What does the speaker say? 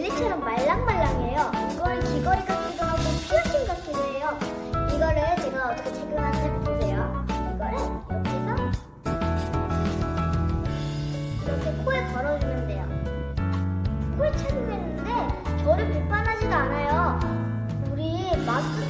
젤리처럼 말랑말랑해요. 이거는 귀걸이 같기도 하고 피어싱 같기도 해요. 이거를 제가 어떻게 착용하는지 보세요. 이거를 여기서 이렇게 코에 걸어주면 돼요. 코에 착용했는데 저를 비판하지도 않아요. 우리 마스크